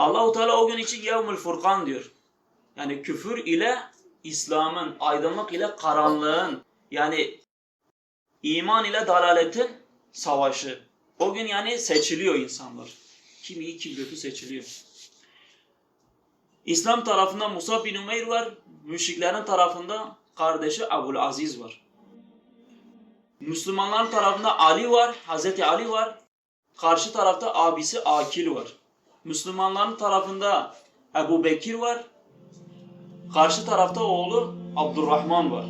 Allahu Teala o gün için Yevmül Furkan diyor. Yani küfür ile İslam'ın, aydınlık ile karanlığın, yani iman ile dalaletin savaşı. O gün yani seçiliyor insanlar. Kim iyi kim kötü seçiliyor. İslam tarafında Musa bin Umeyr var. Müşriklerin tarafında kardeşi Abul Aziz var. Müslümanların tarafında Ali var. Hazreti Ali var. Karşı tarafta abisi Akil var. Müslümanların tarafında Ebu Bekir var. Karşı tarafta oğlu Abdurrahman var.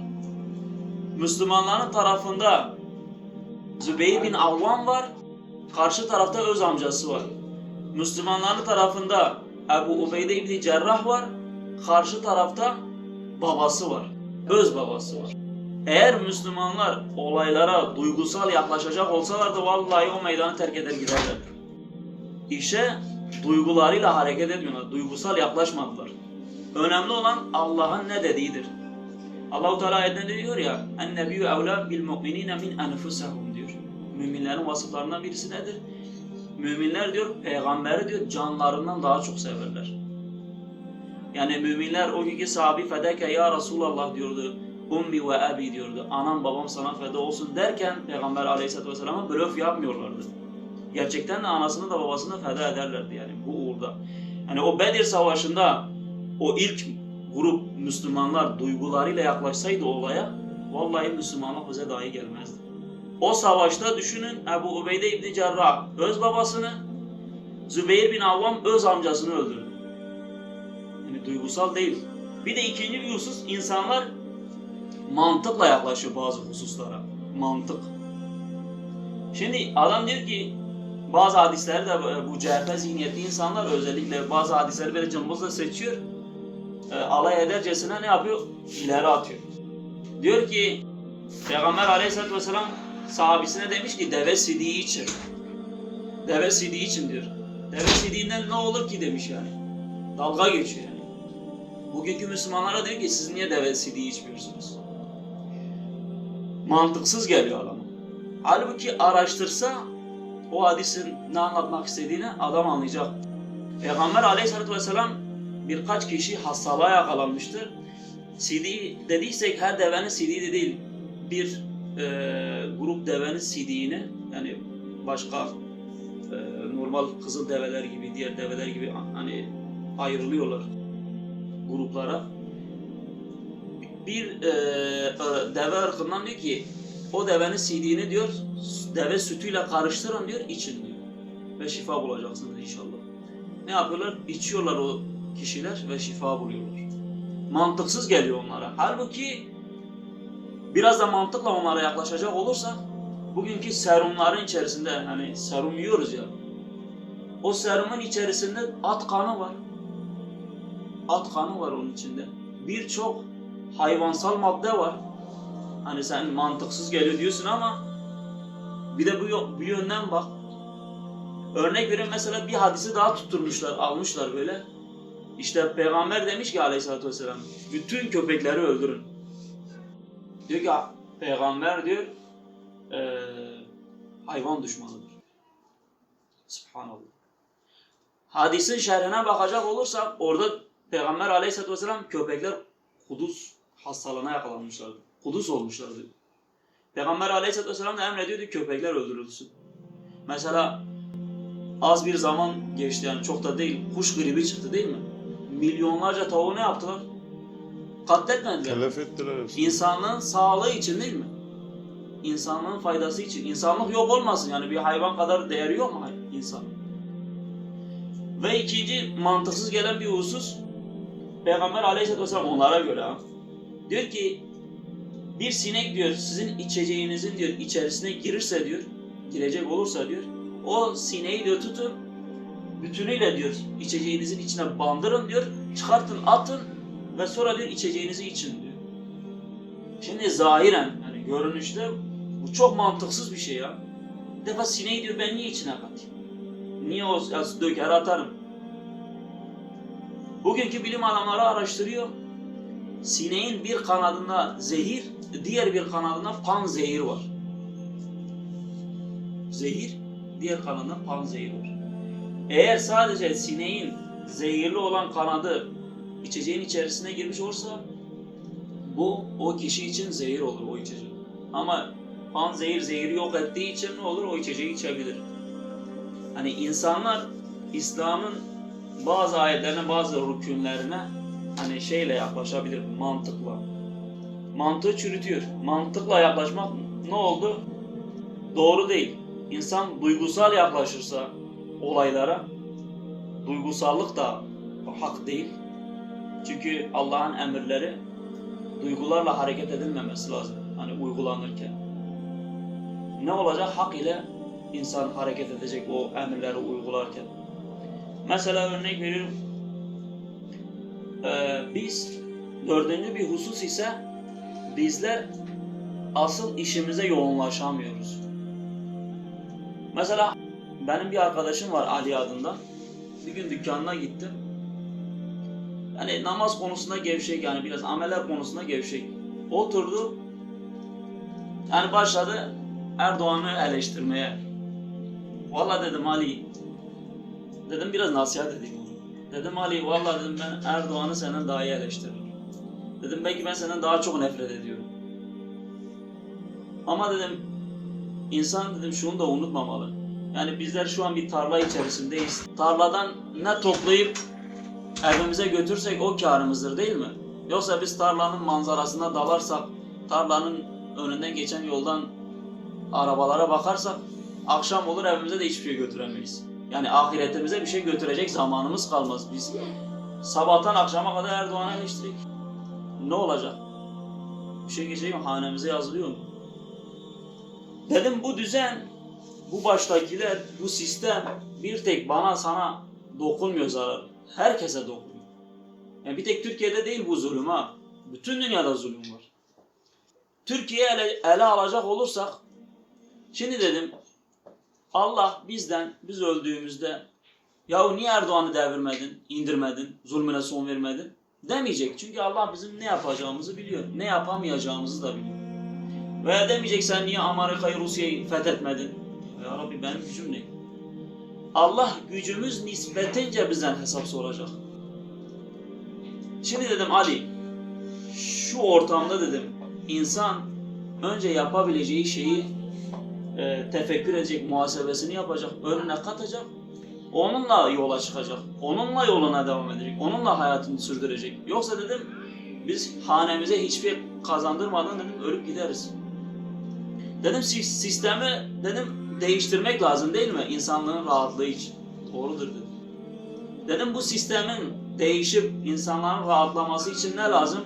Müslümanların tarafında Zübeyir bin Avvam var. Karşı tarafta öz amcası var. Müslümanların tarafında Ebu Ubeyde İbni Cerrah var. Karşı tarafta babası var. Öz babası var. Eğer Müslümanlar olaylara duygusal yaklaşacak olsalardı vallahi o meydanı terk eder giderler. İşe duygularıyla hareket etmiyorlar. Duygusal yaklaşmadılar. Önemli olan Allah'ın ne dediğidir. Allahu Teala ayetinde diyor ya: "En nebiyyü evla bil mu'minina min enfusihim" diyor. Müminlerin vasıflarından birisi nedir? Müminler diyor peygamberi diyor canlarından daha çok severler. Yani müminler o günkü sahabi fedeke ya Resulallah diyordu. Ummi ve abi diyordu. Anam babam sana feda olsun derken Peygamber aleyhisselatü vesselam'a blöf yapmıyorlardı. Gerçekten de anasını da babasını feda ederlerdi yani bu uğurda. Yani o Bedir Savaşı'nda o ilk grup Müslümanlar duygularıyla yaklaşsaydı olaya vallahi Müslümanlık bize dahi gelmezdi. O savaşta düşünün Ebu Ubeyde İbni Cerrah öz babasını, Zübeyir bin Avvam öz amcasını öldürdü. Yani duygusal değil. Bir de ikinci bir husus insanlar mantıkla yaklaşıyor bazı hususlara. Mantık. Şimdi adam diyor ki bazı hadisleri de bu CHP zihniyetli insanlar özellikle bazı hadisleri böyle cımbızla seçiyor. E, alay edercesine ne yapıyor? İleri atıyor. Diyor ki Peygamber aleyhissalatü vesselam sahabisine demiş ki deve sidiği için. Deve sidiği için diyor. Deve sidiğinden ne olur ki demiş yani. Dalga geçiyor yani. Bugünkü Müslümanlara diyor ki siz niye deve sidiği içmiyorsunuz? Mantıksız geliyor adama. Halbuki araştırsa o hadisin ne anlatmak istediğini adam anlayacak. Peygamber aleyhissalatü vesselam birkaç kişi hastalığa yakalanmıştır. CD dediysek her devenin CD de değil. Bir e, grup devenin CD'ini yani başka e, normal kızıl develer gibi, diğer develer gibi hani ayrılıyorlar gruplara. Bir e, deve ırkından diyor ki o devenin CD'ni diyor deve sütüyle karıştırın diyor için diyor. Ve şifa bulacaksınız inşallah. Ne yapıyorlar? İçiyorlar o kişiler ve şifa buluyorlar. Mantıksız geliyor onlara. Halbuki biraz da mantıkla onlara yaklaşacak olursak bugünkü serumların içerisinde hani serum yiyoruz ya o serumun içerisinde at kanı var. At kanı var onun içinde. Birçok hayvansal madde var. Hani sen mantıksız geliyor diyorsun ama bir de bu, bir yönden bak. Örnek veriyorum mesela bir hadisi daha tutturmuşlar, almışlar böyle. İşte peygamber demiş ki aleyhissalatü vesselam bütün köpekleri öldürün. Diyor ki peygamber diyor eee, hayvan düşmanıdır. Subhanallah. Hadisin şerhine bakacak olursak orada peygamber aleyhissalatü vesselam köpekler kuduz hastalığına yakalanmışlardı. Kuduz olmuşlardı. Peygamber aleyhissalatü vesselam da emrediyordu köpekler öldürülsün. Mesela az bir zaman geçti yani çok da değil. Kuş gribi çıktı değil mi? Milyonlarca tavuğu ne yaptılar? Katletmediler. Telef ettiler. İnsanlığın sağlığı için değil mi? İnsanlığın faydası için. İnsanlık yok olmasın yani bir hayvan kadar değeri yok mu insan? Ve ikinci mantıksız gelen bir husus Peygamber aleyhisselatü vesselam onlara göre ha. Diyor ki bir sinek diyor sizin içeceğinizin diyor içerisine girirse diyor girecek olursa diyor o sineği diyor tutun bütünüyle diyor içeceğinizin içine bandırın diyor çıkartın atın ve sonra diyor içeceğinizi için diyor. Şimdi zahiren yani görünüşte bu çok mantıksız bir şey ya. Bir defa sineği diyor ben niye içine katayım? Niye o döker atarım? Bugünkü bilim adamları araştırıyor. Sineğin bir kanadında zehir, diğer bir kanadında pan zehir var. Zehir, diğer kanadında pan zehir var. Eğer sadece sineğin zehirli olan kanadı içeceğin içerisine girmiş olursa bu o kişi için zehir olur o içecek. Ama pan zehir zehri yok ettiği için ne olur o içeceği içebilir. Hani insanlar İslam'ın bazı ayetlerine bazı rükünlerine hani şeyle yaklaşabilir mantıkla. Mantığı çürütüyor. Mantıkla yaklaşmak ne oldu? Doğru değil. İnsan duygusal yaklaşırsa olaylara duygusallık da hak değil. Çünkü Allah'ın emirleri duygularla hareket edilmemesi lazım. Hani uygulanırken. Ne olacak? Hak ile insan hareket edecek o emirleri uygularken. Mesela örnek veriyorum. Ee, biz dördüncü bir husus ise bizler asıl işimize yoğunlaşamıyoruz. Mesela benim bir arkadaşım var Ali adında. Bir gün dükkanına gittim. Yani namaz konusunda gevşek yani biraz ameller konusunda gevşek. Oturdu. Yani başladı Erdoğan'ı eleştirmeye. Valla dedim Ali. Dedim biraz nasihat edeyim. Dedim Ali valla dedim ben Erdoğan'ı senden daha iyi eleştiririm. Dedim belki ben senden daha çok nefret ediyorum. Ama dedim insan dedim şunu da unutmamalı. Yani bizler şu an bir tarla içerisindeyiz. Tarladan ne toplayıp evimize götürsek o karımızdır değil mi? Yoksa biz tarlanın manzarasına dalarsak, tarlanın önünden geçen yoldan arabalara bakarsak akşam olur evimize de hiçbir şey götüremeyiz. Yani ahiretimize bir şey götürecek zamanımız kalmaz. Biz sabahtan akşama kadar Erdoğan'a eleştirik. Ne olacak? Bir şey geçecek mi? Hanemize yazılıyor mu? Dedim bu düzen, bu baştakiler, bu sistem bir tek bana sana dokunmuyor zarar. Herkese dokunuyor. Yani bir tek Türkiye'de değil bu zulüm ha. Bütün dünyada zulüm var. Türkiye ele, ele alacak olursak şimdi dedim Allah bizden biz öldüğümüzde yahu niye Erdoğan'ı devirmedin, indirmedin, zulmüne son vermedin demeyecek. Çünkü Allah bizim ne yapacağımızı biliyor. Ne yapamayacağımızı da biliyor. Veya demeyecek sen niye Amerika'yı Rusya'yı fethetmedin? Ya Rabbi benim gücüm ne? Allah gücümüz nispetince bizden hesap soracak. Şimdi dedim Ali, şu ortamda dedim insan önce yapabileceği şeyi e, tefekkür edecek, muhasebesini yapacak, önüne katacak, onunla yola çıkacak, onunla yoluna devam edecek, onunla hayatını sürdürecek. Yoksa dedim biz hanemize hiçbir kazandırmadan dedim ölüp gideriz. Dedim si- sistemi dedim değiştirmek lazım değil mi insanlığın rahatlığı için? Doğrudur dedim. Dedim bu sistemin değişip insanların rahatlaması için ne lazım?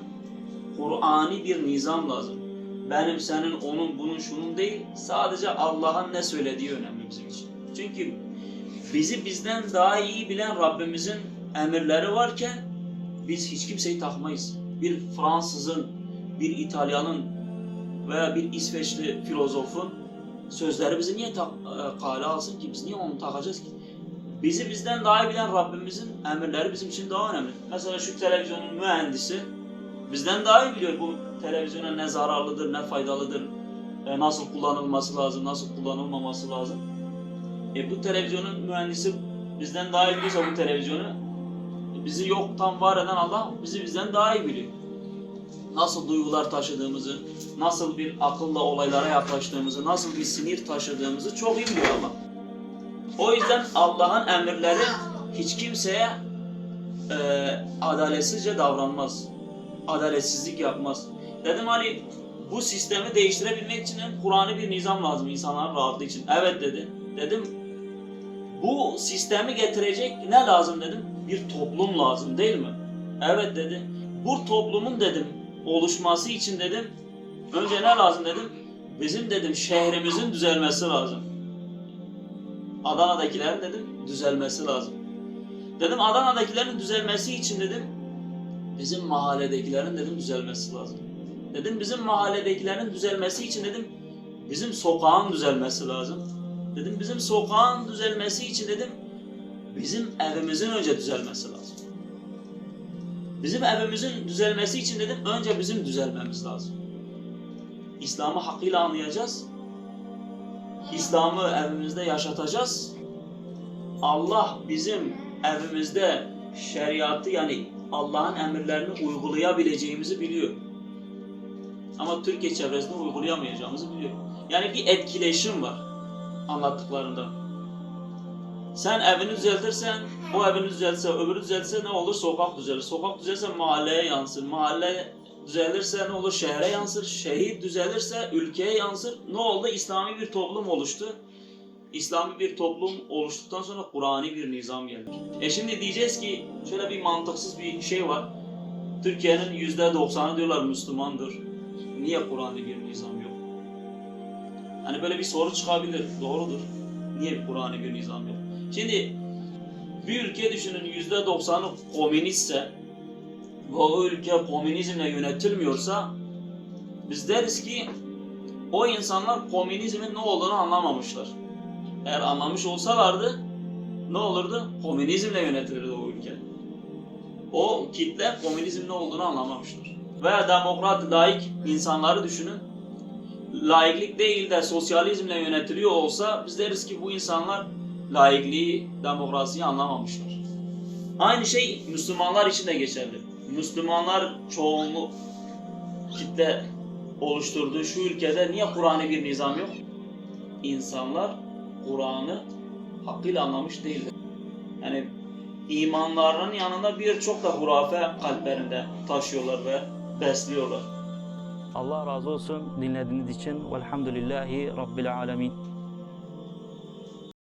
Kur'ani bir nizam lazım. Benim, senin, onun, bunun, şunun değil. Sadece Allah'ın ne söylediği önemli bizim için. Çünkü bizi bizden daha iyi bilen Rabbimizin emirleri varken biz hiç kimseyi takmayız. Bir Fransızın, bir İtalyanın veya bir İsveçli filozofun sözleri bizi niye tak, e, kale alsın ki? Biz niye onu takacağız ki? Bizi bizden daha iyi bilen Rabbimizin emirleri bizim için daha önemli. Mesela şu televizyonun mühendisi bizden daha iyi biliyor bu televizyona ne zararlıdır, ne faydalıdır, e, nasıl kullanılması lazım, nasıl kullanılmaması lazım. E bu televizyonun mühendisi bizden daha iyi biliyorsa bu televizyonu, bizi yoktan var eden Allah bizi bizden daha iyi biliyor. Nasıl duygular taşıdığımızı, nasıl bir akılla olaylara yaklaştığımızı, nasıl bir sinir taşıdığımızı çok iyi biliyor Allah. O yüzden Allah'ın emirleri hiç kimseye e, adaletsizce davranmaz. Adaletsizlik yapmaz. Dedim hani bu sistemi değiştirebilmek için hem Kur'an'ı bir nizam lazım insanların rahatlığı için. Evet dedi. Dedim bu sistemi getirecek ne lazım dedim. Bir toplum lazım değil mi? Evet dedi. Bu toplumun dedim oluşması için dedim önce ne lazım dedim. Bizim dedim şehrimizin düzelmesi lazım. Adana'dakilerin dedim düzelmesi lazım. Dedim Adana'dakilerin düzelmesi için dedim bizim mahalledekilerin dedim düzelmesi lazım. Dedim bizim mahalledekilerin düzelmesi için dedim bizim sokağın düzelmesi lazım. Dedim bizim sokağın düzelmesi için dedim bizim evimizin önce düzelmesi lazım. Bizim evimizin düzelmesi için dedim önce bizim düzelmemiz lazım. İslam'ı hakkıyla anlayacağız. İslam'ı evimizde yaşatacağız. Allah bizim evimizde şeriatı yani Allah'ın emirlerini uygulayabileceğimizi biliyor. Ama Türkiye çevresinde uygulayamayacağımızı biliyor. Yani bir etkileşim var anlattıklarında. Sen evini düzeltirsen, o evini düzeltse, öbürü düzeltse ne olur? Sokak düzelir. Sokak düzelirse mahalleye yansır. Mahalle düzelirse ne olur? Şehre yansır. Şehir düzelirse ülkeye yansır. Ne oldu? İslami bir toplum oluştu. İslami bir toplum oluştuktan sonra Kur'an'i bir nizam geldi. E şimdi diyeceğiz ki şöyle bir mantıksız bir şey var. Türkiye'nin yüzde doksanı diyorlar Müslümandır. Niye Kur'an'da bir nizam yok? Hani böyle bir soru çıkabilir. Doğrudur. Niye Kur'an'da bir nizam yok? Şimdi bir ülke düşünün yüzde doksanı komünistse ve o ülke komünizmle yönetilmiyorsa biz deriz ki o insanlar komünizmin ne olduğunu anlamamışlar. Eğer anlamış olsalardı ne olurdu? Komünizmle yönetilirdi o ülke. O kitle komünizmin ne olduğunu anlamamışlar. Veya demokrat, laik insanları düşünün. Laiklik değil de sosyalizmle yönetiliyor olsa biz deriz ki bu insanlar laikliği, demokrasiyi anlamamışlar. Aynı şey Müslümanlar için de geçerli. Müslümanlar çoğunluk kitle oluşturduğu şu ülkede niye Kur'an'ı bir nizam yok? İnsanlar Kur'an'ı hakkıyla anlamış değiller. Yani imanlarının yanında birçok da hurafe kalplerinde taşıyorlar ve besliyorlar. Allah razı olsun dinlediğiniz için. Velhamdülillahi Rabbil alemin.